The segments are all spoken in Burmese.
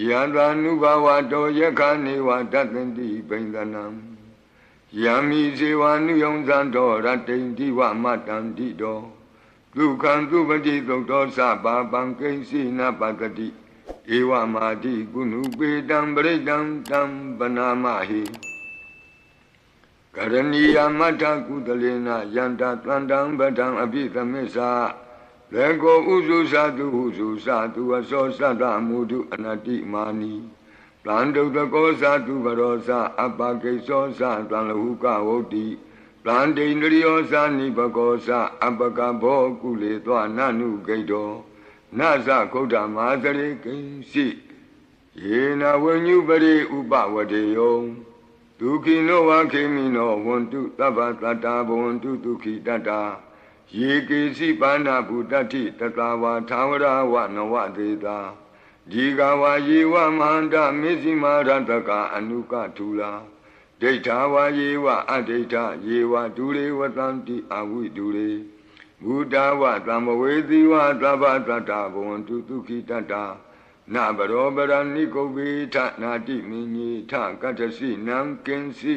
ယံသာနုဘဝတောယက္ခနေဝတတ္တန္တိပိန္ဒနံယံမိဇေဝနုယုံဇံတော်ရတ္တိန္တိဝမတံတိတော်ဒုက္ခံသူပတိသုတ်တော်သဘာပံကိဉ္စီနပတတိဧဝမာတိကုဏုပေတံပရိတံတံပနာမဟိကရဏီယမထကုသလေနယန္တတန္တံပဒံအပိသမစ္စာ လေကိုဥစုသတုဟုစုသတုအစောသတ္တမုဒုအနတိမာနီတန်တုတကောသတုဘရောသအပကိသောသတံလဟုကဝုတ်တိတန်တိန္ဒရိယောသနိဘကောသအပကဘောကုလေသောနနုဂိတောနသခုဒ္ဓမာသရိကိဉ္စီယေနဝဉ္ညုပရိဥပဝတေယောဒုခိနောဝခေမိနောဝန္တုသဗ္ဗတတ္တာဘဝန္တုဒုခိတတ္တာ ယေကေစီပါဏဗုတ္တိတတဝါသာဝရဝနဝသေတာဒီကဝါယေဝမန္တမေဇိမာရတကအနုကထူလာဒိဋ္ဌာဝါယေဝအဒိဋ္ဌယေဝဒူရေဝတံတိအဝိဒူရေဘုဒ္ဓဝသံဘဝေတိဝသဗ္ဗတတ္တဘဝန္တုဒုခိတတ္တာနဘရောပရဏိကုဗေထနာတိမင်းကြီးထကတ္တစီနံကင်စီ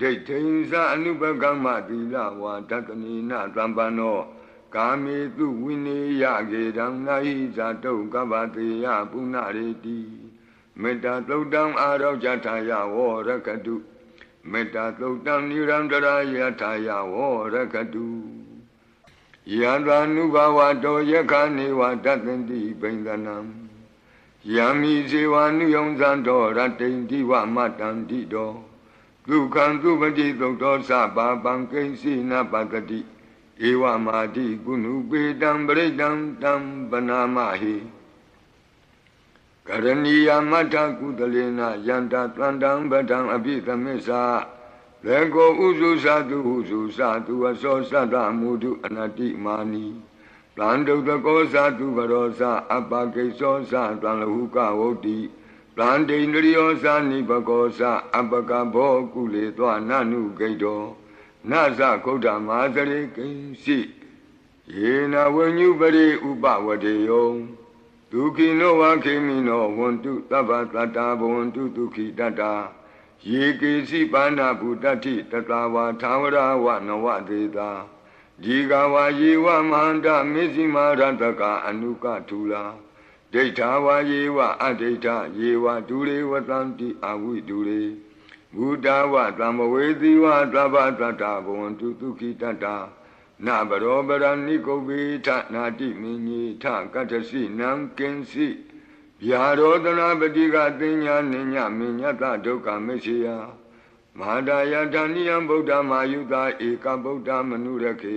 ဒိဋ္ဌိဉ္စအနုပကမ္မသီလဝါတတနိနသံပန္နောကာမေတုဝိနေယကေတံနာဟိဇာတုကဗ္ဗတေယပုဏ္ဏရေတိမေတ္တာသုတ်တံအာရောဇထာယဝရကတုမေတ္တာသုတ်တံနိရန္တရာယထာယဝရကတုယံသာနုဘဝတောယက္ခနေဝတတ္တန္တိပိန္ဒနံယံမိဇေဝနုယုံဇံတော်ရတ္တိန္တိဝမတံတိတော် ဒုက္ခံသူပတိသုတ်တော်သဘာပံကိဉ္စီနပတတိဧဝမာတိကုဏုပေတံပရိတံတံပနာမဟိကရဏီယမထကုသလေနယန္တတန္တံပဒံအပိသမစ္စာလေကိုဥစုသတုဟုစုသတုအစောသတ္တမုဒုအနတိမာနီတန်တုတကောသတုဘရောသအပကိသောသတံလဟုကဝုတ်တိ တန်တိန္ဒရိယောသနိဘကောသအပကဘောကုလေသောနနုဂိတောနသခုဒ္ဓမာသရိကိဉ္စီယေနဝဉ္ညုပရိဥပဝတေယောဒုခိနောဝခေမိနောဝန္တုသဗ္ဗတတ္တာဘဝန္တုဒုခိတတ္တာယေကေစီပါဏဗုတတိတတဝါသာဝရဝနဝသေတာဒီကဝါယေဝမန္တမေဇိမာရတကအနုကထူလာ ဒိဋ္ဌာဝါယေဝအဒိဋ္ဌယေဝဒူရေဝတံတိအဝိဒူရေဘုဒ္ဓဝသံဘဝေတိဝသဗ္ဗတတ္တဘဝန္တုဒုခိတတ္တာနဘရောပရဏိကုဗေထနာတိမင်းကြီးထကတ္တစီနံကင်စီဗျာရောတနာပတိကတင်ညာနိညာမညတဒုက္ခမရှိယမဟာဒယတဏိယံဗုဒ္ဓမာယုတာဧကဗုဒ္ဓမနုရခေ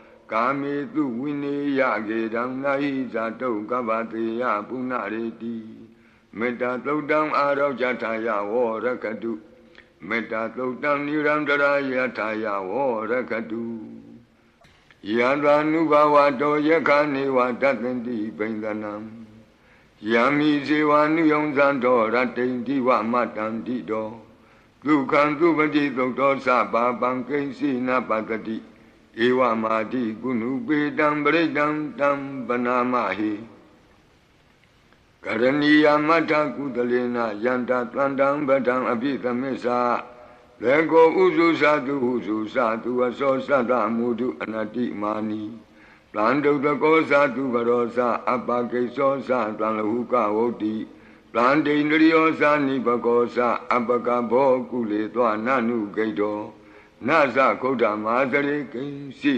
ကာမေတုဝိနေယကေတံနာဟိဇာတုကဗ္ဗတေယပုဏ္ဏရေတိမေတ္တာသုတ်တံအာရောဇထာယဝရကတုမေတ္တာသုတ်တံနိရန္တရာယထာယဝရကတုယံသာနုဘဝတောယက္ခနေဝတတ္တန္တိပိန္ဒနံယံမိဇေဝနုယုံဇံတော်ရတ္တိန္တိဝမတံတိတော်ဒုက္ခံသူပတိသုတ်တော်သဘာပံကိဉ္စီနပတတိ ဧဝမာတိကုဏုပေတံပရိတံတံပနာမဟိကရဏီယမထကုသလေနယန္တတန္တံပဒံအပိသမစ္စာလေကိုဥစုသတုဟုစုသတုအစောသတ္တမုဒုအနတိမာနီတန်တုတကောသတုဘရောသအပကိသောသတံလဟုကဝုတ်တိတဗန္တိန္ဒရိယောဇာနိဘကောဇအပကဘောကုလေသောနနုဂိတော နသခုဒ္ဓမာသရေကိဉ္စီ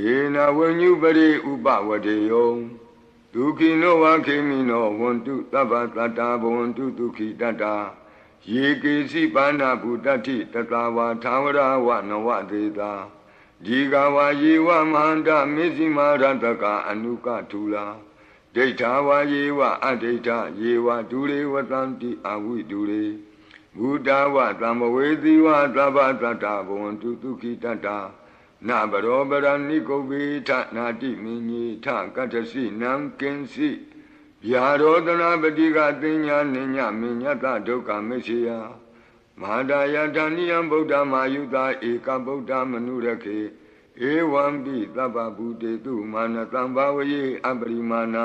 ယေနဝဉ္ညုပရိဥပဝတေယောဒုခိနောဝခေမိနောဝန္တုသဗ္ဗတတ္တာဘဝန္တုဒုခိတတ္တာယေကေစီပါဏဗုတ္တိတတဝါသာဝရဝနဝသေတာဒီကဝါယေဝမန္တမေဇိမာရတကအနုကထူလာဒိဋ္ဌာဝါယေဝအဒိဋ္ဌယေဝဒုရေဝတံတိအဝိဒုရေ ဘုဒ္ဓဝသံဘဝေတိဝသဗ္ဗတတ္တဘဝန္တုဒုခိတတ္တာနဗရောပရဏိကုဗေထနာတိမင်းကြီးထကတ္တစီနံကင်စီဗျာရောတနာပတိကတင်ညာနိညာမညတဒုက္ခမရှိယမဟာဒယတဏိယံဗုဒ္ဓမာယုတာဧကဗုဒ္ဓမနုရခေဧဝံပိသဗ္ဗဗုတေတုမာနတံဘာဝယေအပရိမာဏံ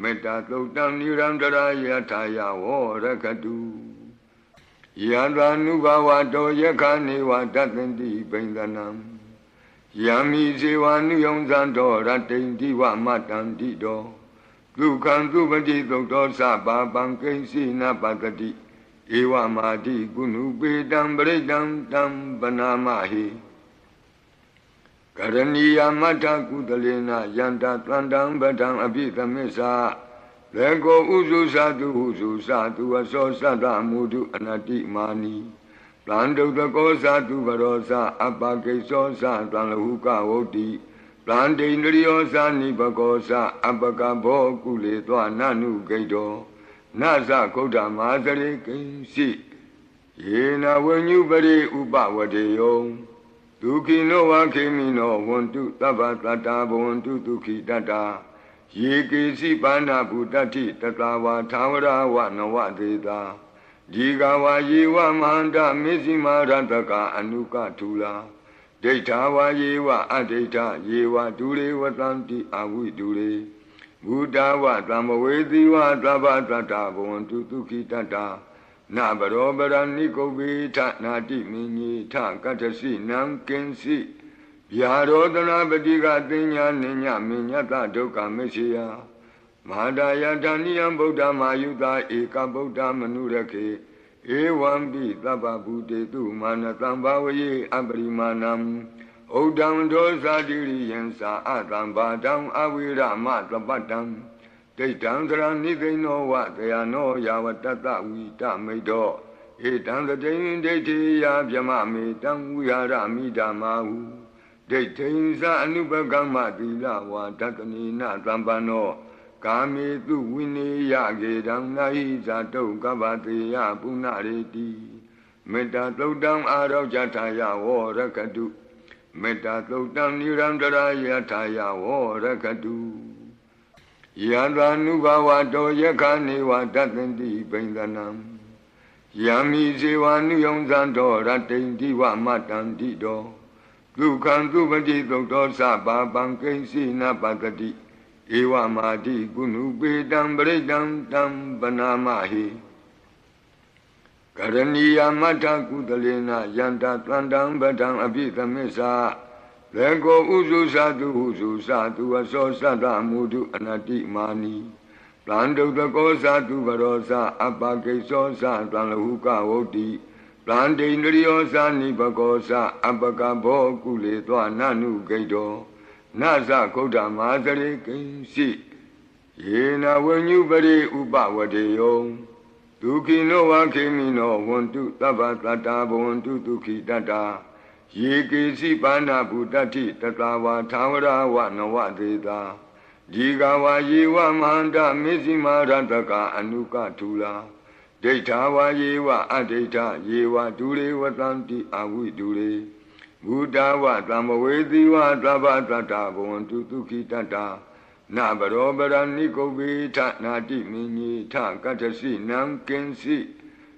မေတ္တာသုတ်တံနိရန္တရာယထာယဝရကတုယံသာနုဘဝတောယခနေဝတတ္တိပိန္ဒနံယံမိဇေဝနုယုံဇံတော်ရတိန်တိဝမတံတိတော်ဒုက္ခံသူပတိသုတ်တော်သဗ္ဗပံကိဉ္စီနပတတိဧဝမာတိကုဏုပေတံပရိတံတံပနာမဟိ ကရဏီယမထကုသလေနယန္တတန္တံပဒံအပိသမစ္ဆာလေကိုဥစုသတုဟုစုသတုအစောသတ္တမုဒုအနတိမာနီတန်တုတကောသတုဘရောသအပကိသောသတံလဟုကဝုတ်တိတန်တိန္ဒရိယောသနိဘကောသအပကဘောကုလေသောနနုဂိတောနသကုဒ္ဓမာသရေကိဉ္စီယေနဝဉ္ညုပရိဥပဝတေယော ဒုခိနောဝခေမိနောဝန္တုသဗ္ဗတတ္တာဘဝန္တုဒုခိတတ္တာယေကေစီပါဏဗုတတိတတဝါသာဝရဝနဝသေတာဒီကဝါယေဝမန္တမေဇိမာရတကအနုကထူလာဒိဋ္ဌာဝါယေဝအဒိဋ္ဌယေဝဒုရေဝတံတိအဝိဒုရေဘုဒ္ဓဝသံဘဝေတိဝသဗ္ဗတတ္တဘဝန္တုဒုခိတတ္တာ နဗရောပရဏိကုဗေထနာတိမင်းကြီးထကတ္တစီနံကင်စီဗျာရောတနာပတိကတင်ညာနိညာမညတဒုက္ခမရှိယမဟာဒယတဏိယံဗုဒ္ဓမာယုတာဧကဗုဒ္ဓမနုရခေဧဝံပိသဗ္ဗဗုတေတုမာနတံဘာဝယေအပရိမာဏံဩဒံဒောဇာတိရိယံသာအတံဘာတံအဝိရမသပတံ ဒိဋ္ဌံသရဏိသိနောဝတယနောယာဝတတဝိတမိတ်တောဧတံသတိန်ဒိဋ္ဌိယဗျမမေတံဝိဟာရမိဓမ္မာဟုဒိဋ္ဌိဉ္စအနုပကမ္မသီလဝါတတနိနသံပန္နောကာမေတုဝိနေယကေတံနာဟိဇာတုကဗ္ဗတေယပုဏ္ဏရေတိမေတ္တာသုတ်တံအာရောဇထာယဝရကတုမေတ္တာသုတ်တံနိရန္တရာယထာယဝရကတု ယံသာနုဘဝတောယခနေဝတတ္တိပိန္ဒနံယံမိဇေဝနုယုံဇံတော်ရတိန်တိဝမတံတိတော်ဒုက္ခံသူပတိသုတ်တော်သဗ္ဗပံကိဉ္စီနပတတိဧဝမာတိကုဏုပေတံပရိတံတံပနာမဟိကရဏီယမထကုသလေနယန္တတန္တံပဒံအပိသမစ္ဆာ လေကိုဥစုသတုဟုစုသတုအစောသတ္တမုဒုအနတိမာနီတန်တုတကောသတုဘရောသအပကိသောသတံလဟုကဝုတ်တိတန်တိန္ဒရိယောသနိဘကောသအပကဘောကုလေသောနနုဂိတောနသခုဒ္ဓမာသရေကိဉ္စီယေနဝဉ္ညုပရိဥပဝတေယောဒုခိနောဝခေမိနောဝန္တုသဗ္ဗတတ္တာဘဝန္တုဒုခိတတ္တာ ယေကေစီပါဏဗုတတိတတဝါသာဝရဝနဝသေတာဒီကဝါယေဝမန္တမေဇိမာရတကအနုကထူလာဒိဋ္ဌာဝါယေဝအဒိဋ္ဌယေဝဒုရေဝတံတိအဝိဒုရေဘုဒ္ဓဝသံဘဝေတိဝသဗ္ဗတတ္တဘဝန္တုဒုခိတတ္တာနနာဘရောပရဏိကုဗေထနာတိမင်းကြီးထကတ္တစီနံကင်စီ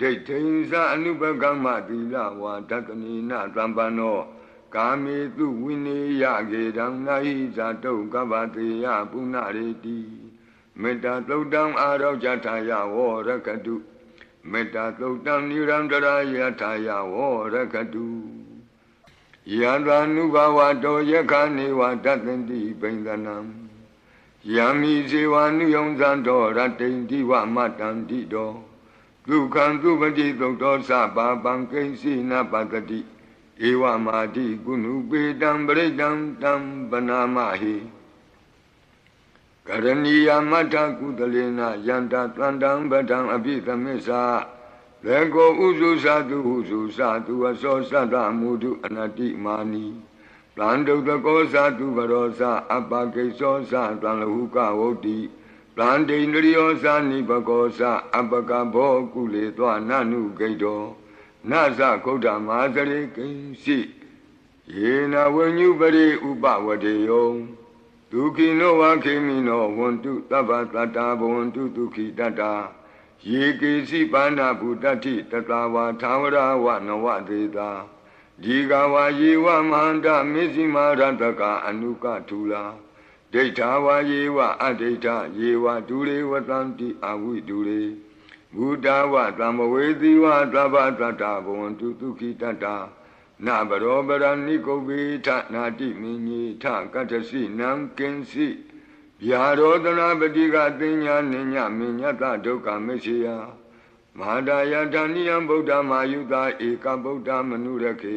ဒိဋ္ဌိံသအနုပကမ္မသီလဝါဒတနိနသံပန္နောကာမေတုဝိနေယကေတံနာဟိဇာတုကဗ္ဗတေယပုဏ္ဏရေတိမေတ္တာသုတ်တံအာရောဇထာယဝရကတုမေတ္တာသုတ်တံနိရန္တရာယထာယဝရကတုယံသာနုဘဝတောယခနေဝတတ္တိပိန္ဒနံယံမိဇေဝနုယုံဇံတော်ရတိန်တိဝမတံတိတော် ဒုက္ခံသူပတိသုတ်တော်သဘာပံကိဉ္စီနပတတိဧဝမာတိကုဏုပေတံပရိတံတံပနာမဟိကရဏီယမထကုသလေနယန္တတန္တံပဒံအပိသမစ္ဆာလေကိုဥစုသတုဟုစုသတုအစောသတ္တမုဒုအနတိမာနီတန်တုတကောသတုဘရောသအပကိသောသတံလဟုကဝုတ်တိ တန်တိန္ဒရိယောသနိပကောသအပကဘောကုလေသောနနုဂိတောနသခုဒ္ဓမာသရိကိဉ္စီယေနဝဉ္ညုပရိဥပဝတေယောဒုခိနောဝခေမိနောဝန္တုတဗ္ဗတတ္တာဘဝန္တုဒုခိတတ္တာယေကေစီပါဏဗုတ္တိတတဝါသာဝရဝနဝဒေတာဒီကဝါယေဝမန္တမေဇိမာရတကအနုကထူလာ ဒိဋ္ဌာဝါယေဝအဒိဋ္ဌယေဝဒုရေဝတံတိအဝိဒုရေဘုဒ္ဓဝသံဘဝေတိဝသဗ္ဗတတ္တဘဝန္တုဒုခိတတ္တာနဘရောပရဏိကုဗေထနာတိမင်းကြီးထကတ္တစီနံကင်စီဗျာရောတနာပတိကတင်ညာနိညာမညတဒုက္ခမရှိယမဟာဒယတဏိယံဗုဒ္ဓမာယုတာဧကဗုဒ္ဓမနုရခေ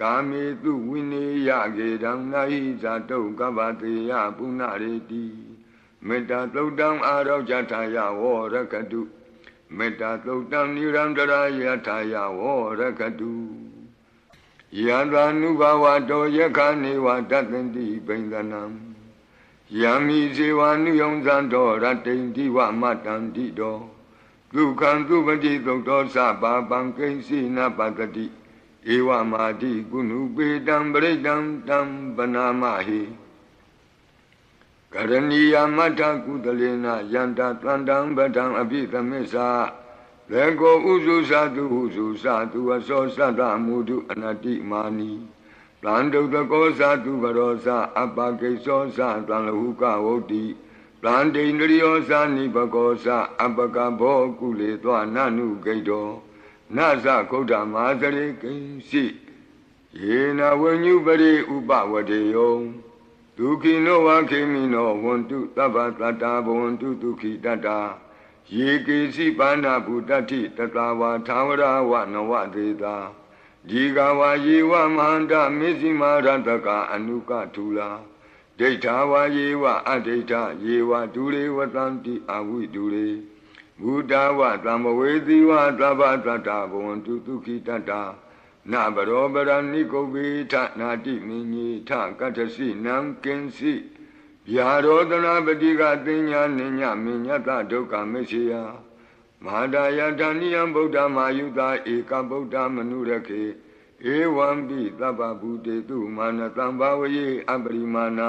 ကာမေတုဝိနေယကေတံနာဟိဇာတုကဗ္ဗတေယပုဏ္ဏရေတိမေတ္တာသုတ်တံအာရောဇထာယဝရကတုမေတ္တာသုတ်တံနိရန္တရာယထာယဝရကတုယံသာနုဘဝတောယခနေဝတတ္တိပိန္ဒနံယံမိဇေဝနုယုံဇံတော်ရတိန်တိဝမတံတိတော်ဒုက္ခံသူပတိသုတ်တော်သဘာပံကိဉ္စီနပတတိ ဧဝမာတိကုဏုပေတံပရိတံတံပနာမဟိကရဏီယမထကုသလေနယန္တတန္တံပဒံအပိသမစ္ဆာလေကိုဥစုသတုဟုစုသတုအစောသတ္တမုဒုအနတိမာနီတန်တုတကောသတုဘရောသအပကိသောသတံလဟုကဝုတ်တိတန်တိန္ဒရိယောသနိပကောသအပကဘောကုလေသောနနုဂိတော နသခုဒ္ဓမာသရိကိဉ္စီယေနဝဉ္ညုပရိဥပဝတေယောဒုခိနောဝခေမိနောဝန္တုတဗ္ဗတတ္တာဘဝန္တုဒုခိတတ္တာယေကေစီပါဏဗုတ္တိတတဝါသာဝရဝနဝဒေတာဒီကဝါယေဝမန္တမေဇိမာရတကအနုကထူလာဒိဋ္ဌာဝါယေဝအဒိဋ္ဌယေဝဒုရေဝတံတိအဝိဒုရေ ဘုဒ္ဓဝသံဘဝေတိဝသဗ္ဗတတ္တဘဝန္တုဒုခိတတ္တာနဘရောပရဏိကုဗေထနာတိမင်းကြီးထကတ္တစီနံကင်စီဗျာရောတနာပတိကတင်ညာနိညာမညတဒုက္ခမရှိယမဟာဒယတဏိယံဗုဒ္ဓမာယုတာဧကဗုဒ္ဓမနုရခေဧဝံပိသဗ္ဗဗုတေတုမာနတံဘာဝယေအပရိမာဏံ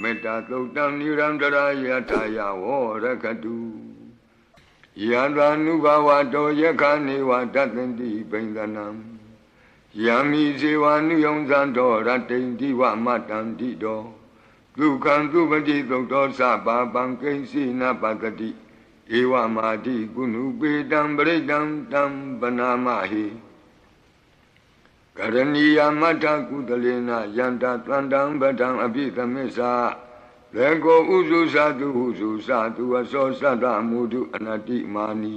မေတ္တာသုတ်တံနိရန္တရာယထာယဝရကတုယံသာနုဘဝတောယခနေဝတတ္တန္တိပိန္ဒနံယံမိဇေဝနုယုံဇံတော်ရတိန်တိဝမတံတိတော်ဒုက္ခံသူပတိသုတ်တော်သဘာပံကိဉ္စီနပတတိဧဝမာတိကုဏုပေတံပရိတံတံပနာမဟိ ကရဏီယမထကုသလေနယန္တာတန္တံပဒံအပိသမစ္ဆာလေကိုဥစုသတုဟုစုသတုအစောသတ္တမုဒုအနတိမာနီ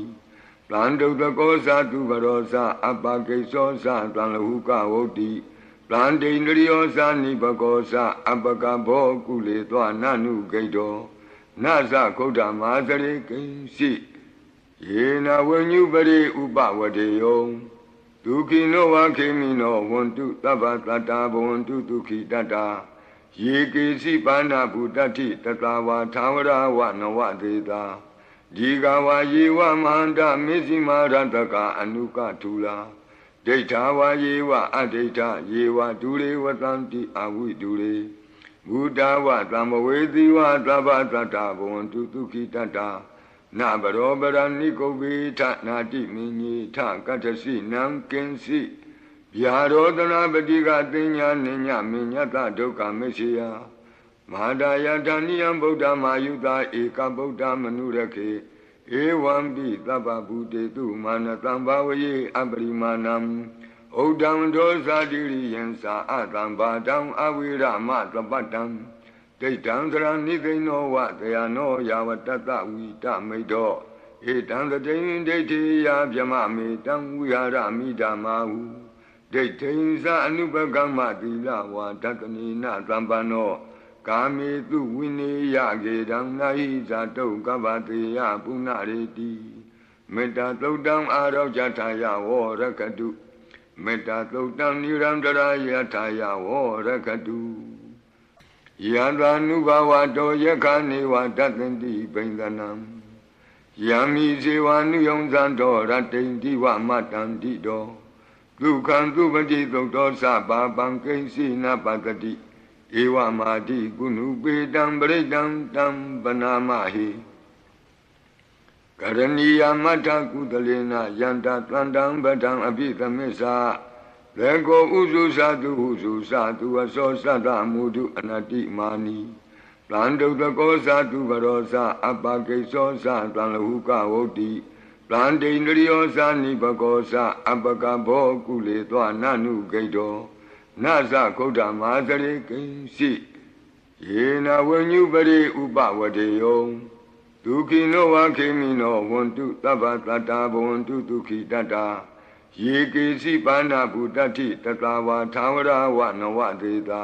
တန်တုတကောသတုဘရောသအပကိသောသတံလဟုကဝုတ်တိတန်တိန္ဒရိယောသနိဘကောသအပကဘောကုလေသောနနုဂိတောနသခုဒ္ဓမာသရိကိဉ္စီယေနဝဉ္ညုပရိဥပဝတေယော ဒုခိနောဝခေမိနောဝန္တုသဗ္ဗတတ္တာဘဝန္တုဒုခိတတ္တာယေကေစီပါဏဗုတ္တိတတဝါသာဝရဝနဝသေတာဒီကဝါယေဝမန္တမေဇိမာရတကအနုကထူလာဒိဋ္ဌာဝါယေဝအဒိဋ္ဌယေဝဒုရေဝတံတိအဝိဒုရေဘုဒ္ဓဝသံဘဝေတိဝသဗ္ဗတတ္တဘဝန္တုဒုခိတတ္တာ နဗရောပရဏိကုဗေထနာတိမင်းကြီးထကတ္တစီနံကင်စီဗျာရောတနာပတိကတင်ညာနိညာမညတဒုက္ခမရှိယမဟာဒယတဏိယံဗုဒ္ဓမာယုတာဧကဗုဒ္ဓမနုရခေဧဝံပိသဗ္ဗဗုတေတုမာနတံဘာဝယေအပရိမာဏံဩဒံဒောဇာတိရိယံသာအတံဘာတံအဝိရမသပတံ ဒိဋ္ဌံသရဏိသိနောဝတယနောယာဝတတဝိတမိတောဧတံသတိန်ဒိဋ္ဌိယဗျမမေတံဝိဟာရမိဓမ္မာဟုဒိဋ္ဌိဉ္စအနုပကမ္မသီလဝါဒတနိနသံပန္နောကာမေတုဝိနေယကေတံနာဟိဇာတုကပ္ပတေယပုဏ္ဏရေတိမေတ္တာသုတ်တံအာရောကြထာယဝရကတုမေတ္တာသုတ်တံနိရန္တရာယထာယဝရကတု ယံသာနုဘဝတောယခနေဝတတ္တန္တိပိန္ဒနံယံမိဇေဝနုယုံဇံတော်ရတိန်တိဝမတံတိတော်ဒုက္ခံသူပတိသုတ်တော်သဘာပံကိဉ္စီနပတတိဧဝမာတိကုဏုပေတံပရိတံတံပနာမဟိကရဏီယမထကုသလေနယန္တာတန္တံပဒံအပိသမစ္ဆာ လေကိုဥစုသတုဟုစုသတုအစောသတ္တမုဒုအနတိမာနီတန်တုတကောသတုဘရောသအပကိသောသတံလဟုကဝုတ်တိတန်တိန္ဒရိယောသနိဘကောသအပကဘောကုလေသောနနုဂိတောနသခုဒ္ဓမာသရိကိဉ္စီယေနဝဉ္ညုပရိဥပဝတေယောဒုခိနောဝခေမိနောဝန္တုသဗ္ဗတတ္တာဘဝန္တုဒုခိတတ္တာ ယေကေစီပါဏဗုတ္တိတတဝါသာဝရဝနဝသေတာ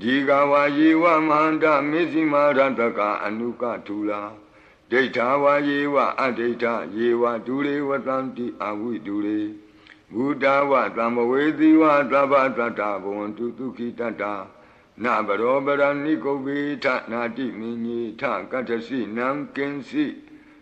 ဒီကဝါယေဝမန္တမေဇိမာရတကအနုကထူလာဒိဋ္ဌာဝါယေဝအဒိဋ္ဌယေဝဒုရေဝတံတိအဝိဒုရေဘုဒ္ဓဝသံဘဝေတိဝသဗ္ဗတတ္တဘဝန္တုဒုခိတတ္တာနဗရောပရဏိကုဗေထနာတိမင်းကြီးထကတ္တစီနံကင်စီ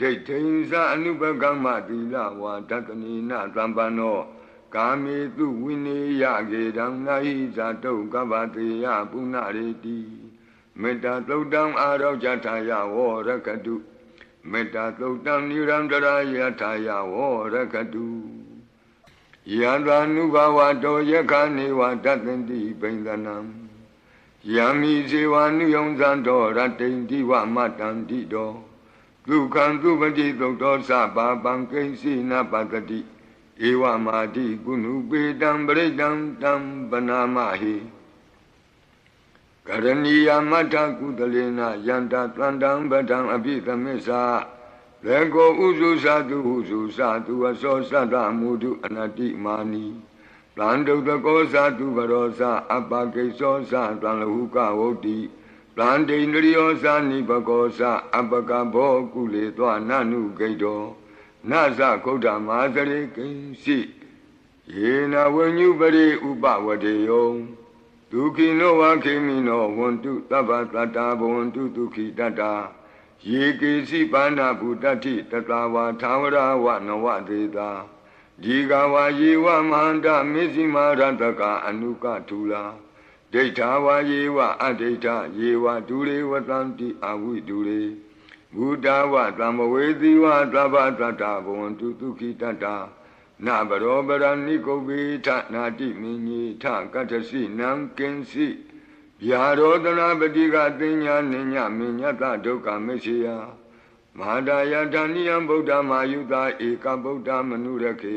ဒိဋ္ဌိဉ္စအနုပကမ္မသီလဝါဒတနိနသံပန္နောကာမေတုဝိနေယကေတံနာဟိဇာတုကပ္ပတေယပုဏ္ဏရေတိမေတ္တာသုတ်တံအာရောကြထာယဝရကတုမေတ္တာသုတ်တံနိရန္တရာယထာယဝရကတုယံသာနုဘဝတောယခနေဝတတ္တန္တိပိန္ဒနံယံမိဇေဝနုယုံဇံတော်ရတိန်တိဝမတံတိတော် ဒုက္ခံသူပတိသုတ်တော်သဘာပံကိဉ္စီနပတတိဧဝမာတိကုဏုပေတံပရိတံတံပနာမဟိကရဏီယမထကုသလေနယန္တာတန္တံပဒံအပိသမစ္ဆာလေကိုဥစုသာသူဥစုသာသူအစောသတ္တမုဒုအနတိမာနီတန်တုတကောသာသူဘရောသာအပကိသောသာတန်လဟုကဝုတ်တိ တန်တိန္ဒရိယောသာနိဘကောသာအပကဘောကုလေသောနနုဂိတောနသခုဒ္ဓမာသရေကိဉ္စီယေနဝဉ္ညုပရိဥပဝတေယောဒုခိနောဝခေမိနောဝန္တုသဗ္ဗတတ္တာဘဝန္တုဒုခိတတ္တာယေကေစီပါဏဗုတ္တိတတဝါသာဝရဝနဝဒေတာဒီကဝါယေဝမန္တမေဇိမာရတကအနုကထူလာ ဒိဋ္ဌာဝါယေဝအဒိဋ္ဌယေဝဒုရေဝတံတိအဝိဒုရေဘုဒ္ဓဝသံဘဝေသီဝသဗ္ဗတတ္တဘဝန္တုဒုခိတတ္တာနဘရောပရဏိကုဗေထနာတိမင်းကြီးထကတ္ထစီနံကင်စီဗျာရောတနာပတိကတင်ညာနိညာမညတဒုက္ခမရှိယမဟာဒယတဏိယံဗုဒ္ဓမာယုတာဧကဗုဒ္ဓမနုရခေ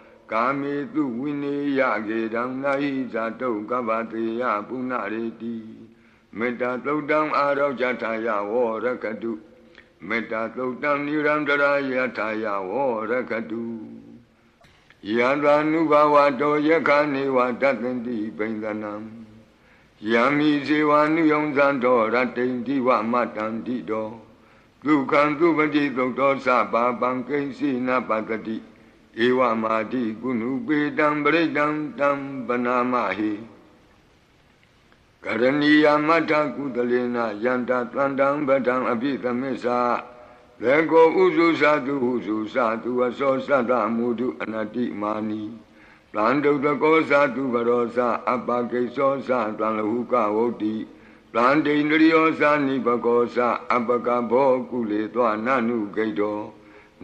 ကာမေတုဝိနေယကေတံနာဟိဇာတုကဗ္ဗတေယပုဏ္ဏရေတိမေတ္တာသုတ်တံအာရောဇထာယဝရကတုမေတ္တာသုတ်တံနိရန္တရာယထာယဝရကတုယံသာနုဘဝတောယခနေဝတတ္တိပိန္ဒနံယံမိဇေဝနုယုံဇံတော်ရတိန်တိဝမတံတိတော်ဒုက္ခံသူပတိသုတ်တော်သဘာပံကိဉ္စီနပတတိ ဧဝမာတိကုဏုပေတံပရိတံတံပနာမဟိကရဏီယမထကုသလေနယန္တတန္တံပဒံအပိသမစ္ဆာလေကိုဥစုသတုဟုစုသတုအစောသတ္တမုဒုအနတိမာနီတန်တုတကောသတုဘရောသအပကိသောသတန်လဟုကဝုတ်တိတန်တိန္ဒရိယောသနိဘကောသအပကဘောကုလေသောနနုဂိတော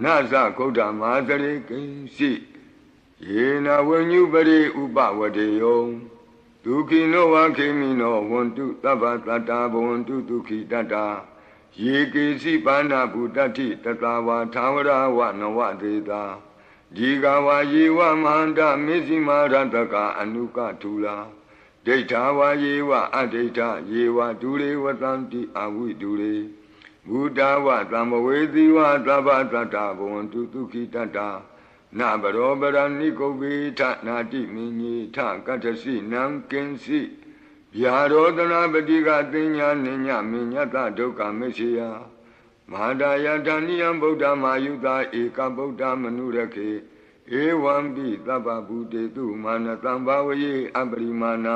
နသခုဒ္ဓမာသရေကိဉ္စီယေနဝဉ္ညုပရိဥပဝတေယောဒုခိနောဝခေမိနောဝန္တုသဗ္ဗတတ္တာဘဝန္တုဒုခိတတ္တာယေကေစီပါဏဗုတ္တိတတဝါသာဝရဝနဝဒေတာဒီကဝါယေဝမန္တမေဇိမာရတကအနုကထူလာဒိဋ္ဌာဝါယေဝအဒိဋ္ဌယေဝဒုရေဝတံတိအဝိဒုရေ ဘုဒ္ဓဝသံဘဝေသီဝသဗ္ဗတတ္တဘဝန္တုဒုခိတတ္တာနဘရောပရဏိကုဗေထနာတိမင်းကြီးထကတ္ထစီနံကင်စီဗျာရောတနာပတိကတင်ညာနိညာမညတဒုက္ခမရှိယမဟာဒယတဏိယံဗုဒ္ဓမာယုတာဧကဗုဒ္ဓမနုရခေဧဝံပိသဗ္ဗဗုတေတုမာနတံဘာဝယေအပရိမာဏံ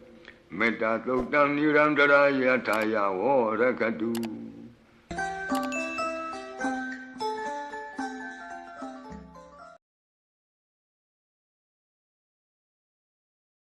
မေတ္တာသုတ်တံနိရန္တရာယထာယဝရကတု